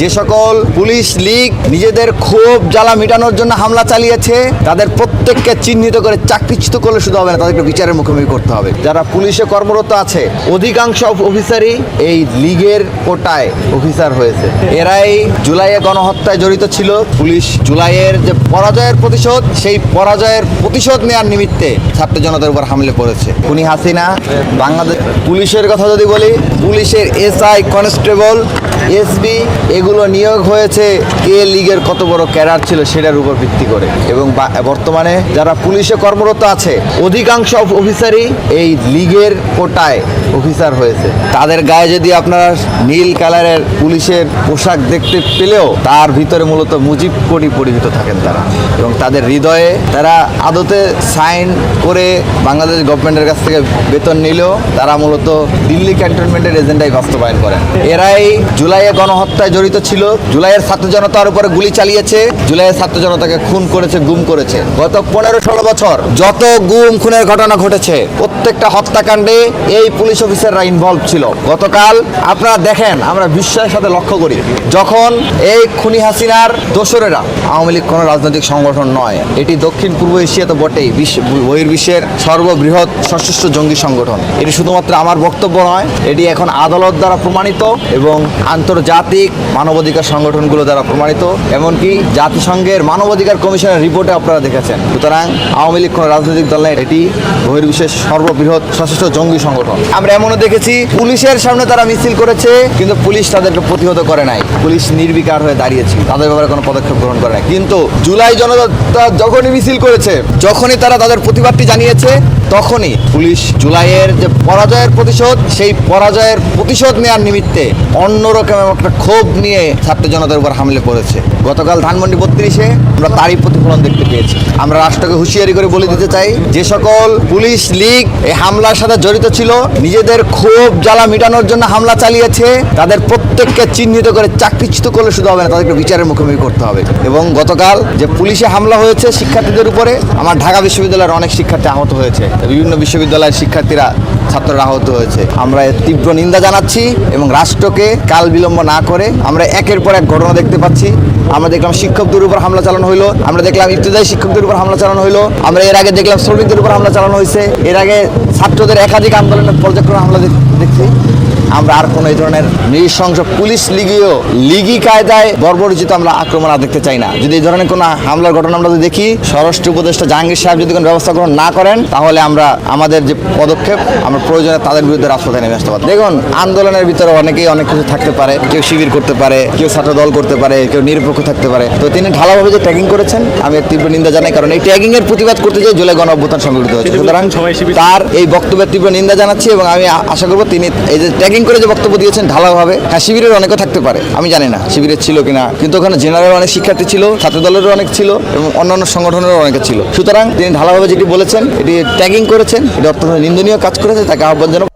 যে সকল পুলিশ লীগ নিজেদের ক্ষোভ জ্বালা মেটানোর জন্য হামলা চালিয়েছে, তাদের প্রত্যেককে চিহ্নিত করে চাকরিচ্যুত করলে শুধু হবে না, তাদেরকে বিচারের মুখোমুখি করতে হবে। যারা পুলিশে কর্মরত আছে, অধিকাংশ অফিসারই এই লীগের কোটায় অফিসার হয়েছে। এরাই জুলাইয়ে গণহত্যায় জড়িত ছিল। পুলিশ জুলাইয়ের যে পরাজয়ের প্রতিশোধ, সেই পরাজয়ের প্রতিশোধ নেওয়ার নিমিত্তে ছাত্র জনতার উপর হামলে পড়েছে। উনি হাসিনা, বাংলাদেশ পুলিশের কথা যদি বলি, পুলিশের এসআই কনস্টেবল এসবি এগুলো নিয়োগ হয়েছে, কে লীগের কত বড় ক্যাডার ছিল সেটার উপর ভিত্তি করে। এবং বর্তমানে যারা পুলিশে কর্মরত আছে, অধিকাংশ অফিসারই এই লীগের কোটায় অফিসার হয়েছে। তাদের গায়ে যদি আপনারা নীল কালারের পুলিশের পোশাক দেখতে পেলেও, তার ভিতরে মূলত মুজিব কোটি পরিহিত থাকেন তারা। এবং তাদের হৃদয়ে তারা আদতে সাইন করে বাংলাদেশ গভর্নমেন্টের কাছ থেকে বেতন নিলেও, তারা মূলত দিল্লি ক্যান্টনমেন্টের এজেন্ডাই বাস্তবায়ন করেন। এরাই জুলাইয়ে গণহত্যায় জড়িত ছিল। জুলাইয়ের ছাত্র জনতার উপরে গুলি চালিয়েছে। জুলাইয়ের ছাত্র জনতাকে খুন করেছে, গুম করেছে। গত পনেরো ষোলো বছর যত গুম খুনের ঘটনা ঘটেছে, প্রত্যেকটা হত্যাকাণ্ডে এই পুলিশ অফিসাররা ইনভলভ ছিল। গতকাল আপনারা দেখেন, আমরা বিস্ময়ের সাথে লক্ষ্য করি, যখন এই খুনি হাসিনার দোসরেরা, আওয়ামী লীগ কোনো রাজনৈতিক সংগঠন নয়, এটি দক্ষিণ পূর্ব এশিয়া তো বটেই বিশ্ব বহির্বিশ্বের সর্ববৃহৎ সশস্ত্র জঙ্গি সংগঠন। এটি শুধুমাত্র আমার বক্তব্য নয়, এটি এখন আদালত দ্বারা প্রমাণিত এবং আন্তর্জাতিক মানবাধিকার সংগঠনগুলো দ্বারা প্রমাণিত, এমনকি জাতিসংঘের মানবাধিকার কমিশনের রিপোর্টে আপনারা দেখেছেন। সুতরাং আওয়ামী লীগ কোনো রাজনৈতিক দল নয় এটি বহির্বিশ্বের সর্ববৃহৎ সশস্ত্র জঙ্গি সংগঠন। আমরা এমনও দেখেছি, পুলিশের সামনে তারা মিছিল করেছে, কিন্তু পুলিশ তাদেরকে প্রতিহত করে নাই। পুলিশ নির্বিকার হয়ে দাঁড়িয়েছে, তাদের ব্যাপারে কোনো পদক্ষেপ গ্রহণ করে নাই। কিন্তু জুলাই জনতা যখনই মিছিল করেছে, যখনই তারা তাদের প্রতিবাদটি জানিয়েছে তখনই পুলিশ জুলাইয়ের যে পরাজয়ের প্রতিশোধ, সেই পরাজয়ের প্রতিশোধ নেওয়ার নিমিত্তে অন্যরকম একটা ক্ষোভ নিয়ে ছাত্র জনতার উপর হামলে পড়েছে গতকাল ধানমন্ডি বত্রিশে আমরা তারই প্রতিফলন দেখতে পেয়েছি। আমরা রাষ্ট্রকে হুঁশিয়ারি করে বলে দিতে চাই, যে সকল পুলিশ লীগ এই হামলার সাথে জড়িত ছিল, নিজেদের ক্ষোভ জ্বালা মেটানোর জন্য হামলা চালিয়েছে, তাদের প্রত্যেককে চিহ্নিত করে চাকরিচ্যুত করলে শুধু হবে না, তাদেরকে বিচারের মুখোমুখি করতে হবে। এবং গতকাল যে পুলিশে হামলা হয়েছে শিক্ষার্থীদের উপরে, আমার ঢাকা বিশ্ববিদ্যালয়ের অনেক শিক্ষার্থী আহত হয়েছে। বিভিন্ন বিশ্ববিদ্যালয়ের শিক্ষার্থীরা, ছাত্ররা আহত হয়েছে। আমরা তীব্র নিন্দা জানাচ্ছি এবং রাষ্ট্রকে কাল বিলম্ব না করে আমরা একের পর এক ঘটনা দেখতে পাচ্ছি। আমরা দেখলাম শিক্ষকদের উপর হামলা চালানো হইল, আমরা দেখলাম ইবতদায়ী শিক্ষকদের উপর হামলা চালানো হইল, আমরা এর আগে দেখলাম শ্রমিকদের উপর হামলা চালানো হয়েছে এর আগে ছাত্রদের একাধিক আন্দোলনের পর্যায়ক্রমে হামলা আমরা আর কোনো এই ধরনের নৃশংস পুলিশ লিগীয় লিগি কায়দায় বর্বরচিত আমরা আক্রমণ আর দেখতে চাই না। যদি এই ধরনের কোনো হামলার ঘটনা আমরা যদি দেখি স্বরাষ্ট্র উপদেষ্টা জাহাঙ্গীর সাহেব যদি কোনো ব্যবস্থা গ্রহণ না করেন তাহলে আমরা আমাদের যে পদক্ষেপ আমরা প্রয়োজনে তাদের বিরুদ্ধে রাজপথে নেমে আসতে পারি দেখুন আন্দোলনের ভিতরে অনেকেই অনেক কিছু থাকতে পারে। কেউ শিবির করতে পারে কেউ ছাত্র দল করতে পারে কেউ নিরপেক্ষ থাকতে পারে। তো তিনি ঢালাভাবে যে ট্যাগিং করেছেন আমি তীব্র নিন্দা জানাই কারণ এই ট্যাগিং এর প্রতিবাদ করতে যে জুলাই গণ অভ্যুত্থান সংগঠিত হয়েছে। সুতরাং তার এই বক্তব্যের তীব্র নিন্দা জানাচ্ছি এবং আমি আশা করব তিনি এই যে ট্যাগিং করে যে বক্তব্য দিয়েছেন ঢালাওভাবে হ্যাঁ শিবিরের অনেকে থাকতে পারে, আমি জানি না শিবিরের ছিল কিনা, কিন্তু ওখানে জেনারেল অনেক শিক্ষার্থী ছিল ছাত্র দলেরও অনেক ছিল এবং অন্যান্য সংগঠনেরও অনেকে ছিল। সুতরাং তিনি ঢালাভাবে যেটি বলেছেন, এটি ট্যাগিং করেছেন, এটি অত্যন্ত নিন্দনীয় কাজ করেছে, তাকে আহ্বান জানাব।